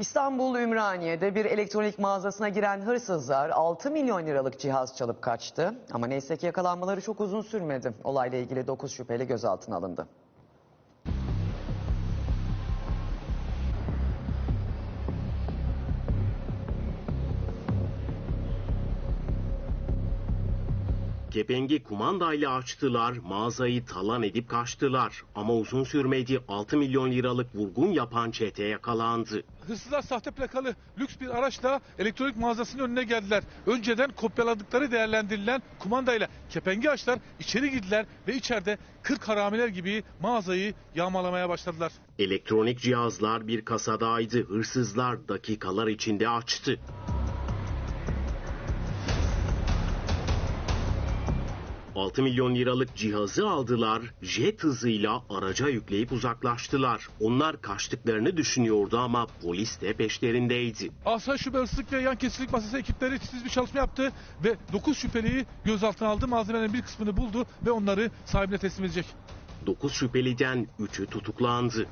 İstanbul Ümraniye'de bir elektronik mağazasına giren hırsızlar 6 milyon liralık cihaz çalıp kaçtı. Ama neyse ki yakalanmaları çok uzun sürmedi. Olayla ilgili 9 şüpheli gözaltına alındı. Kepengi kumandayla açtılar, mağazayı talan edip kaçtılar. Ama uzun sürmedi 6 milyon liralık vurgun yapan çete yakalandı. Hırsızlar sahte plakalı lüks bir araçla elektronik mağazasının önüne geldiler. Önceden kopyaladıkları değerlendirilen kumandayla kepengi açtılar, içeri girdiler ve içeride 40 haramiler gibi mağazayı yağmalamaya başladılar. Elektronik cihazlar bir kasadaydı. Hırsızlar dakikalar içinde açtı. ...6 milyon liralık cihazı aldılar, jet hızıyla araca yükleyip uzaklaştılar. Onlar kaçtıklarını düşünüyordu ama polis de peşlerindeydi. Asayiş Hırsızlık ve Yan Kesicilik Masası ekipleri titiz bir çalışma yaptı ve 9 şüpheliyi gözaltına aldı. Malzemelerin bir kısmını buldu ve onları sahibine teslim edecek. 9 şüpheliden 3'ü tutuklandı.